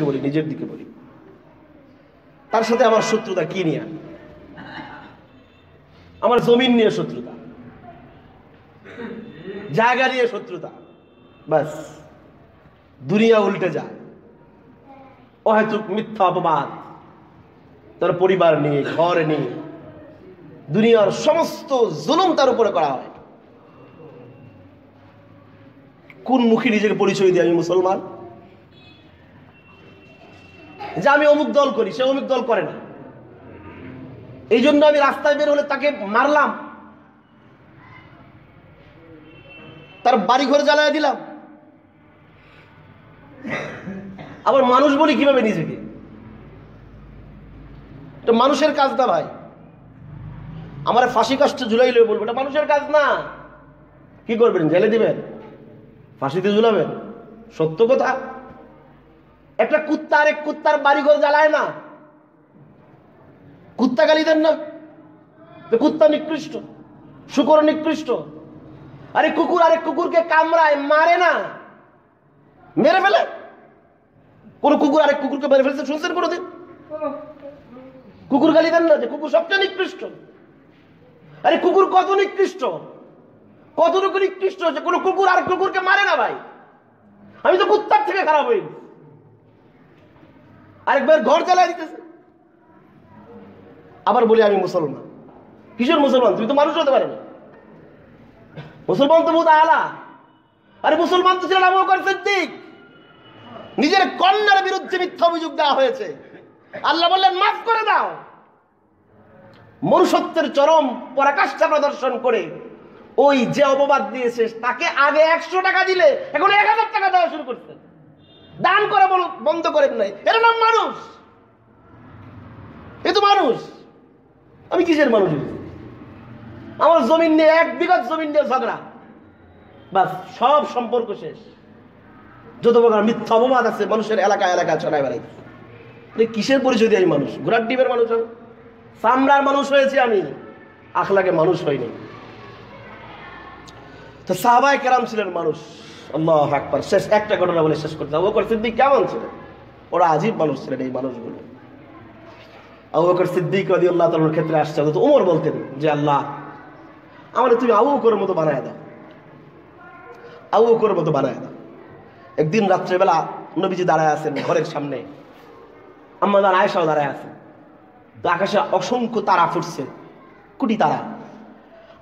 বলি, নিজের দিকে বলি। তার সাথে আমার শত্রুতা কি নিয়ে? আমার জমিন নিয়ে শত্রুতা। জায়গা নিয়ে শত্রুতা। বাস দুনিয়া উল্টে যায়। অহেতুক মিথ্যা অপবাদ। তার পরিবার নিয়ে, ঘর নিয়ে। দুনিয়ার সমস্ত জুলুম তার উপরে করা হয়। কোন মুখী নিজেকে পরিচয় দিয়ে আমি মুসলমান? যে আমি অমুক দল করি, সে অমুক দল করে না। এই জন্য আমি রাস্তায় বের হলে তাকে মারলাম। তার বাড়ি ঘরে জ্বালায় দিলাম। আবার মানুষ বলি কীভাবে নিজেকে? এটা মানুষের কাজ না ভাই। আমার ফাঁসি কাজটা ঝুলাইলে বলব, এটা মানুষের কাজ না। কি করবেন, জেলে দিবেন? ফাঁসিতে ঝুলাবেন? সত্য কথা? একটা কুত্তা আরেক কুত্তার বাড়ি ঘর জ্বালায় না। কুত্তা গালি দেন না। কুত্তা নিকৃষ্ট, শুকর নিকৃষ্ট। আরে কুকুর আরে কুকুরকে কামড়ায়, মারে না। মেরে ফেলে। কোন কুকুর আরেক কুকুরকে মেরে ফেলছে, শুনছেন কোনোদিন? কুকুর গালি দেন না যে কুকুর সবচেয়ে নিকৃষ্ট। আরে কুকুর কত নিকৃষ্ট? কতটুকু নিকৃষ্ট যে কোনো কুকুর আর কুকুরকে মারে না ভাই। আমি তো কুত্তার থেকে খারাপ হই আরেকবার ঘর চালাই দিতেছে। আবার বলি, আমি মুসলমান। কিসের মুসলমান? তুমি তো মানুষ হতে পারো না। মুসলমান তো বহুত আলা। আরে মুসলমান তো ছিলেন আবু সিদ্দিক। নিজের কন্যার বিরুদ্ধে মিথ্যা অভিযোগ দেওয়া হয়েছে। আল্লাহ বললেন, মাফ করে দাও। মনুষ্যত্বের চরম পরাকাষ্ঠা প্রদর্শন করে ওই যে অপবাদ দিয়েছে, তাকে আগে একশো টাকা দিলে এখন এক হাজার টাকা দেওয়া শুরু করছে। দান করা বন্ধ করেন নাই। এর নাম মানুষ। এ তো মানুষ। আমি কিসের মানুষ? আমার জমিন নিয়ে এক বিঘত জমিন নিয়ে ঝগড়া। বাস, সব সম্পর্ক শেষ। যত প্রকার মিথ্যা অপবাদ আছে, মানুষের এলাকা এলাকা ছড়ায় বেড়াইছে। এ কিসের পরিচয় দিয়ে আমি মানুষ? ঘোড়ার ডিমের মানুষ আমি। চামড়ার মানুষ হয়েছি আমি। আখলাকে মানুষ হয়নি। তো সাহাবাই কেরাম ছিলেন মানুষ। আল্লাহ আকবার। শেষ একটা ঘটনা বলে শেষ করতে বকর সিদ্দিক কেমন ছিলেন? ওরা আজীব মানুষ ছিলেন এই মানুষগুলো। আবু বকর সিদ্দিক রাদি আল্লাহ তালার ক্ষেত্রে আসছে। তো উমর বলতেন যে, আল্লাহ আমাদের তুমি আবু বকরের মতো বানায় দাও। আবু বকরের মতো বানায় দাও। একদিন রাত্রেবেলা নবীজি দাঁড়ায় আছেন ঘরের সামনে। আম্মাদান আয়েশাও দাঁড়ায় আছে। তো আকাশে অসংখ্য তারা ফুটছে। কোটি তারা।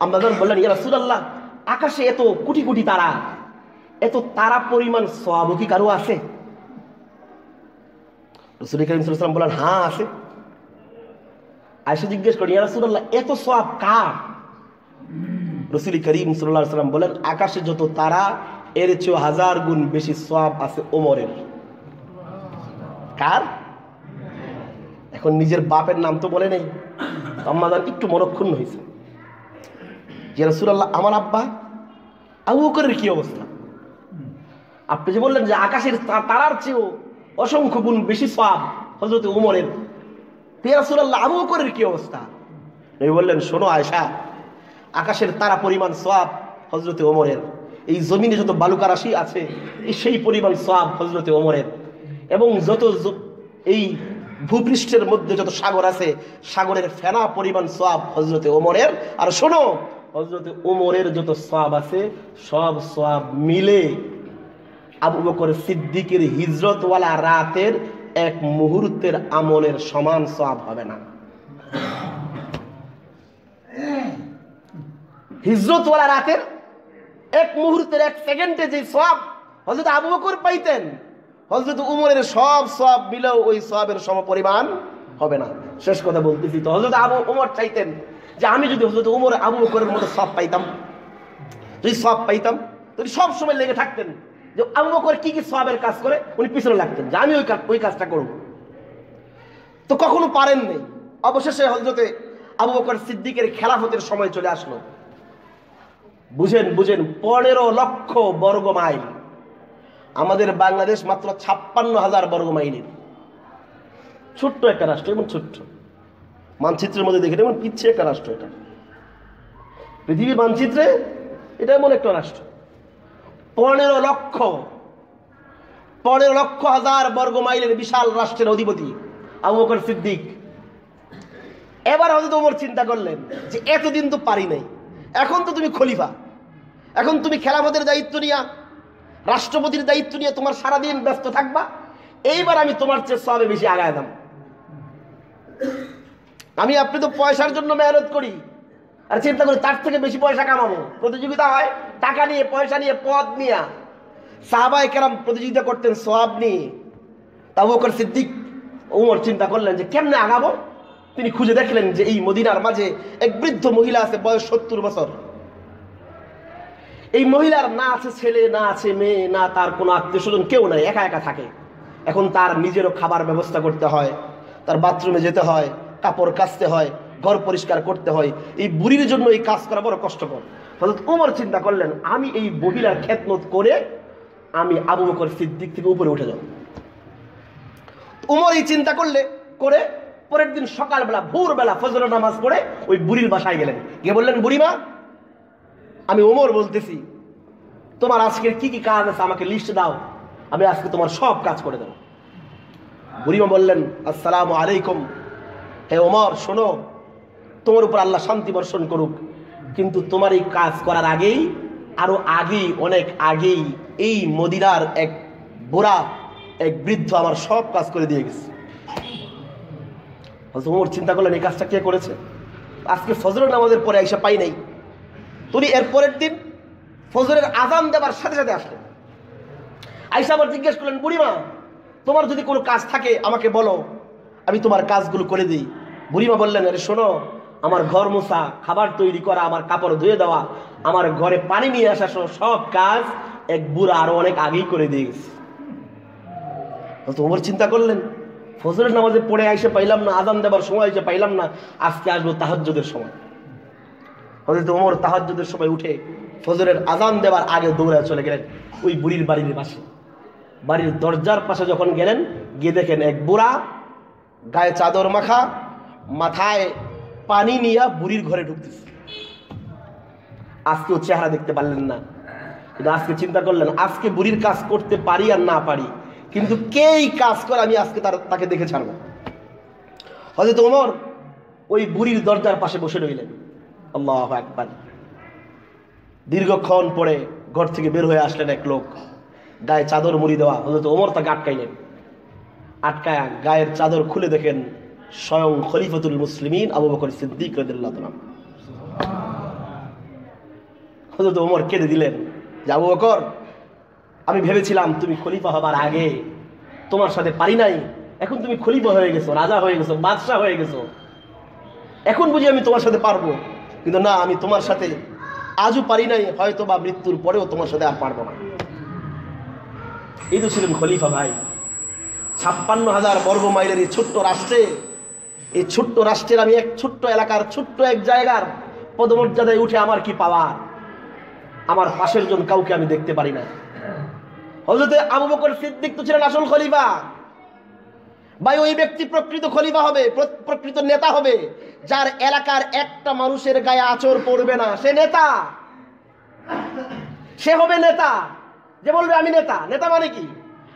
আম্মাদান বললেন, ইয়া রাসূলুল্লাহ আকাশে এত কোটি কোটি তারা, এত তারা পরিমাণ সওয়াব কি কারও আছে? রসুল করিম বলেন হ্যাঁ আছে। আয়েশা জিজ্ঞেস করেন ইয়া রাসূলুল্লাহ, এত সওয়াব কার? রসুল করিম আলাইহি সাল্লাম বলেন, আকাশে যত তারা, এর চেয়ে হাজার গুণ বেশি সওয়াব আছে ওমরের। কার? এখন নিজের বাপের নাম তো বলে নেই। আম্মাদার একটু মনক্ষুণ্ণ হয়েছে। যে রসুল্লাহ আমার আব্বা, আবু বকরের কি অবস্থা? আপনি যে বললেন যে আকাশের তারার চেয়েও অসংখ্য গুণ বেশি সব হজরত উমরের রসুল্লাহ আবু বকরের কি অবস্থা? নবী বললেন, শোনো আয়সা আকাশের তারা পরিমাণ সব হজরতে ওমরের এই জমিনে যত বালুকা রাশি আছে, এই সেই পরিমাণ সব হজরতে ওমরের এবং যত এই ভূপৃষ্ঠের মধ্যে যত সাগর আছে, সাগরের ফেনা পরিমাণ সব হজরতে ওমরের আর শোনো হজরতে ওমরের যত সব আছে, সব সব মিলে আবু বকর সিদ্দিকের হিজরতওয়ালা রাতের এক মুহূর্তের আমলের সমান সব হবে না। হিজরতওয়ালা রাতের এক মুহূর্তের, এক সেকেন্ডে যে সব হজরত আবু বকর পাইতেন হজরত উমরের সব সব মিলেও ওই সবের সম পরিমাণ হবে না। শেষ কথা বলতেছি তো হজরত আবু উমর চাইতেন যে আমি যদি হজরত উমর আবু বকরের মতো সব পাইতাম, যদি সব পাইতাম, যদি সব সময় লেগে থাকতেন, যে আবু বকর কি কি সবের কাজ করে, উনি পিছনে লাগতেন, যে আমি ওই কাজ ওই কাজটা করব। তো কখনো পারেন নেই। অবশেষে হজরতে আবু বকর সিদ্দিকের খেলাফতের সময় চলে আসলো। বুঝেন বুঝেন, পনেরো লক্ষ বর্গ মাইল। আমাদের বাংলাদেশ মাত্র ছাপ্পান্ন হাজার বর্গ মাইলের। ছোট্ট একটা রাষ্ট্র, এবং ছোট্ট। মানচিত্রের মধ্যে দেখে এমন পিছিয়ে একটা রাষ্ট্র এটা। পৃথিবীর মানচিত্রে এটা এমন একটা রাষ্ট্র। পনেরো লক্ষ পনেরো লক্ষ হাজার বর্গ মাইলের বিশাল রাষ্ট্রের অধিপতি আবু বকর সিদ্দিক। এবার হয়তো ওমর চিন্তা করলেন যে এতদিন তো পারি নাই, এখন তো তুমি খলিফা, এখন তুমি খেলাফতের দায়িত্ব নিয়া, রাষ্ট্রপতির দায়িত্ব নিয়ে তোমার সারাদিন ব্যস্ত থাকবা, এইবার আমি তোমার চেয়ে সবে বেশি আগায় দাম। আমি আপনি তো পয়সার জন্য মেহনত করি। আর চিন্তা করি তার থেকে বেশি পয়সা কামাবো। প্রতিযোগিতা হয়, টাকা নিয়ে, পয়সা নিয়ে, পদ নিয়ে। সাহাবাই কেরাম প্রতিযোগিতা করতেন সব নিয়ে। তাবু বকর সিদ্দিক, উমর চিন্তা করলেন যে কেমনে আগাবো? তিনি খুঁজে দেখলেন যে এই মদিনার মাঝে এক বৃদ্ধ মহিলা আছে, বয়স সত্তর বছর। এই মহিলার না আছে ছেলে, না আছে মেয়ে, না তার কোনো আত্মীয় স্বজন কেউ নাই, একা একা থাকে। এখন তার নিজেরও খাবার ব্যবস্থা করতে হয়, তার বাথরুমে যেতে হয় কাপড় কাচতে হয়, ঘর পরিষ্কার করতে হয়। এই বুড়ির জন্য এই কাজ করা বড় কষ্টকর। হজরত উমর চিন্তা করলেন, আমি এই মহিলার খেদমত করে আমি আবু বকর সিদ্দিক থেকে উপরে উঠে যাব। উমর এই চিন্তা করলে, করে পরের দিন সকালবেলা, ভোরবেলা ফজর নামাজ পড়ে ওই বুড়ির বাসায় গেলেন। গিয়ে বললেন, বুড়িমা, আমি ওমর বলতেছি, তোমার আজকের কি কি কাজ আছে আমাকে লিস্ট দাও, আমি আজকে তোমার সব কাজ করে দেবো। বুড়িমা বললেন, আসসালাম আলাইকুম। হে ওমর, শোনো, তোমার উপর আল্লাহ শান্তি বর্ষণ করুক। কিন্তু তোমার এই কাজ করার আগেই, আরও আগেই, অনেক আগেই, এই মদিনার এক বোরা এক বৃদ্ধ আমার সব কাজ করে দিয়ে গেছে। ওমর চিন্তা করলেন, এই কাজটা কে করেছে? আজকে ফজর নামাজের পরে এসে পাই নাই। তুমি এর পরের দিন ফজরের আজান দেবার সাথে সাথে আসলেন আইসা আবার জিজ্ঞেস করলেন, বুড়িমা, তোমার যদি কোনো কাজ থাকে, আমাকে বলো, আমি তোমার কাজগুলো করে দিই। বুড়িমা বললেন, আরে শোনো, আমার ঘর মোছা, খাবার তৈরি করা, আমার কাপড় ধুয়ে দেওয়া, আমার ঘরে পানি নিয়ে আসা সব কাজ এক বুড়া আরও অনেক আগেই করে দিয়ে গেছে। তোমার চিন্তা করলেন, ফজরের নামাজে পড়ে আইসে পাইলাম না, আজান দেবার সময় এসে পাইলাম না, আজকে আসব তাহাজ্জুদের সময়। হজরত ওমর তাহাজ্জুদের সময় উঠে ফজরের আজান দেওয়ার আগে দৌড়ায় চলে গেলেন ওই বুড়ির বাড়ির পাশে। বাড়ির দরজার পাশে যখন গেলেন, গিয়ে দেখেন এক বুড়া গায়ে চাদর মাখা মাথায় পানি নিয়ে বুড়ির ঘরে ঢুকতেছে। আজকেও চেহারা দেখতে পারলেন না। কিন্তু আজকে চিন্তা করলেন, আজকে বুড়ির কাজ করতে পারি আর না পারি। কিন্তু কেই কাজ করে আমি আজকে তার তাকে দেখে ছাড়বো? হয়তো ওমর ওই বুড়ির দরজার পাশে বসে রইলেন। আল্লাহ একবার দীর্ঘক্ষণ পরে ঘর থেকে বের হয়ে আসলেন এক লোক। গায়ে চাদর মুড়ি দেওয়া। হজরত ওমর তাকে আটকাইলেন। আটকায় গায়ের চাদর খুলে দেখেন স্বয়ং খলিফতুল মুসলিমিন আবু বকর সিদ্দিক রদিল্লাহ হজরত ওমর কেঁদে দিলেন যে, আবু বকর, আমি ভেবেছিলাম তুমি খলিফা হবার আগে তোমার সাথে পারি নাই। এখন তুমি খলিফা হয়ে গেছো, রাজা হয়ে গেছো, বাদশাহ হয়ে গেছো। এখন বুঝি আমি তোমার সাথে পারব। কিন্তু না, আমি তোমার সাথে আজও পারি নাই হয়তো বা মৃত্যুর পরেও তোমার সাথে আর পারব না। এই তো ছিলেন খলিফা ভাই। ছাপ্পান্ন হাজার বর্গ মাইলের এই ছোট্ট রাষ্ট্রে এই ছোট্ট রাষ্ট্রের আমি এক ছোট্ট এলাকার ছোট্ট এক জায়গার পদমর্যাদায় উঠে আমার কি পাওয়ার? আমার পাশের জন কাউকে আমি দেখতে পারি না। হজরতে আবু বকর সিদ্দিক তো ছিলেন আসল খলিফা। ভাই, ওই ব্যক্তি প্রকৃত খলিফা হবে, প্র- প্রকৃত নেতা হবে, যার এলাকার একটা মানুষের গায়ে আচর পড়বে না। সে নেতা। সে হবে নেতা। যে বলবে, আমি নেতা। নেতা মানে কি?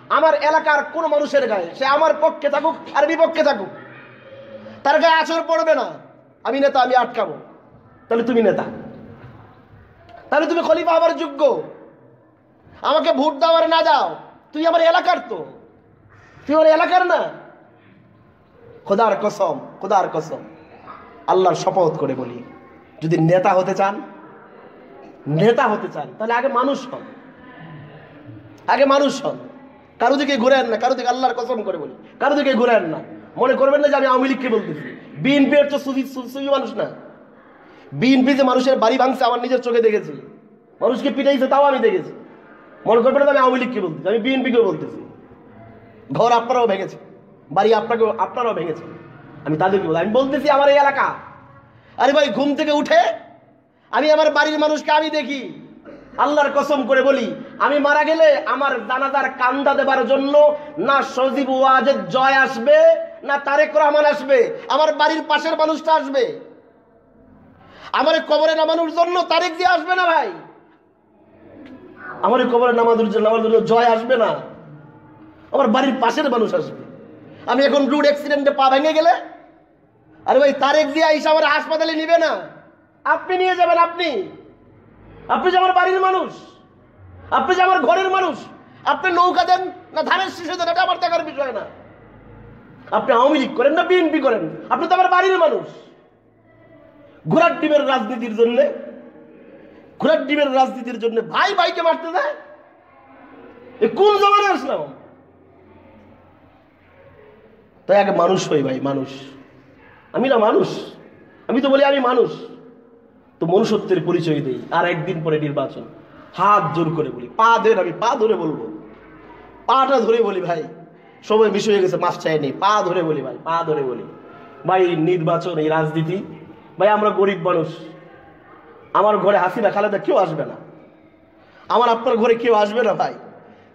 আমার এলাকার কোন মানুষের গায়ে, সে আমার পক্ষে থাকুক আর বিপক্ষে থাকুক। তার গায়ে আচর পড়বে না। আমি নেতা, আমি আটকাবো। তাহলে তুমি নেতা। তাহলে তুমি খলিফা হবার যোগ্য। আমাকে ভোট দাও আর না দাও। তুই আমার এলাকার তো। তুই আমার এলাকার না। খোদার কসম খোদার কসম। আল্লাহর শপথ করে বলি, যদি নেতা হতে চান, নেতা হতে চান, তাহলে আগে মানুষ হন। আগে মানুষ হন। কারও দিকে ঘুরেন না, কারও দিকে আল্লাহর কসম করে বলি। কারও দিকে ঘুরেন না। মনে করবেন না যে আমি আওয়ামী লীগকে বলতেছি। বিএনপি তো সুফি সুফি মানুষ না। বিএনপি যে মানুষের বাড়ি ভাঙছে, আমার নিজের চোখে দেখেছি। মানুষকে পিটাইছে, তাও আমি দেখেছি। মনে করবেন না আমি আওয়ামী লীগকে বলতেছি, আমি বিএনপিকেও বলতেছি। ঘর আপনারাও ভেঙেছে, বাড়ি আপনাকেও আপনারাও ভেঙেছে। আমি তাদেরকে বলি আমি বলতেছি আমার এই এলাকা। আরে ভাই, ঘুম থেকে উঠে আমি আমার বাড়ির মানুষকে আমি দেখি। আল্লাহর কসম করে বলি, আমি মারা গেলে আমার জানাজার কান্দা দেবার জন্য না সজীব ওয়াজের জয় আসবে না তারেক রহমান আসবে, আমার বাড়ির পাশের মানুষটা আসবে। আমার কবরে নামানোর জন্য তারেক দিয়ে আসবে না ভাই? আমার কবরে নামানোর জন্য নামার জন্য জয় আসবে না। আমার বাড়ির পাশের মানুষ আসবে। আমি এখন রুড অ্যাক্সিডেন্টে পা ভেঙে গেলে, আরে ভাই, তারেক দিয়ে আইসা আমার হাসপাতালে নিবে না। আপনি নিয়ে যাবেন আপনি। আপনি যে আমার বাড়ির মানুষ, আপনি যে আমার ঘরের মানুষ, আপনি নৌকা দেন না ধানের শিশু দেন, এটা আমার দেখার বিষয় না। আপনি আওয়ামী লীগ করেন না বিএনপি করেন? আপনি তো আমার বাড়ির মানুষ। ঘোড়ার ডিমের রাজনীতির জন্য, ঘোড়ার ডিমের রাজনীতির জন্য ভাই ভাইকে মারতে দেয়? এ কোন জমানে আসলাম? তাই আগে মানুষ হই ভাই, মানুষ। আমি না মানুষ। আমি তো বলি আমি মানুষ। তো মনুষ্যত্বের পরিচয় দিই, আর একদিন পরে নির্বাচন। হাত জোর করে বলি, পা ধরে আমি পা ধরে বলব। পাটা ধরে বলি ভাই। সবাই মিশ হয়ে গেছে মাছ চাই নেই। পা ধরে বলি ভাই, পা ধরে বলি। ভাই এই নির্বাচন, এই রাজনীতি, ভাই, আমরা গরিব মানুষ। আমার ঘরে হাসিনা, খালেদা কেউ আসবে না। আমার আপনার ঘরে কেউ আসবে না ভাই।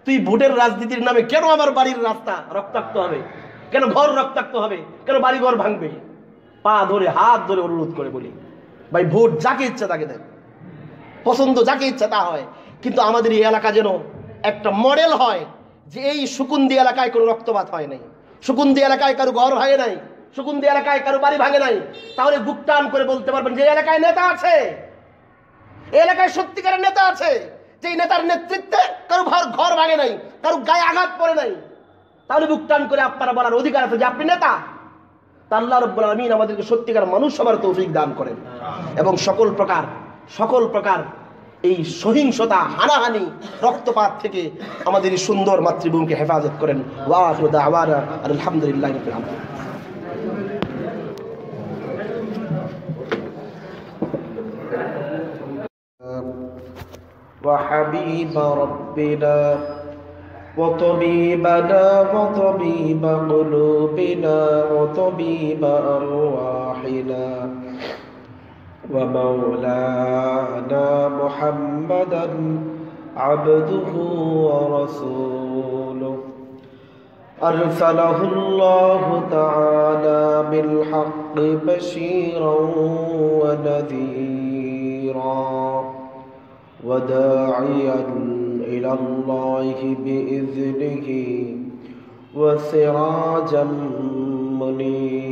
তুই ভোটের রাজনীতির নামে কেন আমার বাড়ির রাস্তা রক্তাক্ত হবে? কেন ঘর রক্তাক্ত হবে? কেন বাড়ি ঘর ভাঙবে? পা ধরে, হাত ধরে অনুরোধ করে বলি। ভাই, ভোট যাকে ইচ্ছা তাকে দেন। পছন্দ যাকে ইচ্ছা তা হয়। কিন্তু আমাদের এই এলাকা যেন একটা মডেল হয়। যে এই সুকুন্দি এলাকায় কোনো রক্তপাত হয় নাই। সুকুন্দি এলাকায় কারও ঘর ভাঙে নাই সুকুন্দি এলাকায় কারও বাড়ি ভাঙে নাই। তাহলে বুক টান করে বলতে পারবেন যে এলাকায় নেতা আছে। এলাকায় সত্যিকারের নেতা আছে। যে নেতার নেতৃত্বে কারও ঘর ঘর ভাঙে নাই কারও গায়ে আঘাত পড়ে নাই। তাহলে বুক টান করে আপনারা বলার অধিকার আছে যে আপনি নেতা। আল্লাহ রব্বুল আলমিন আমাদেরকে সত্যিকার মানুষ সবার তৌফিক দান করেন। এবং সকল প্রকার সকল প্রকার এই সহিংসতা হানাহানি রক্তপাত থেকে আমাদের এই সুন্দর মাতৃভূমিকে হেফাজত করেন ওয়াহ দাওয়ানা আলহামদুলিল্লাহ রাব্বিল আলামিন وحبيب ربنا وطبيبنا وطبيب قلوبنا وطبيب أرواحنا ومولانا محمدا عبده ورسوله. أرسله الله تعالى بالحق بشيرا ونذيرا وداعيا إلى الله بإذنه وسراجا منيرا.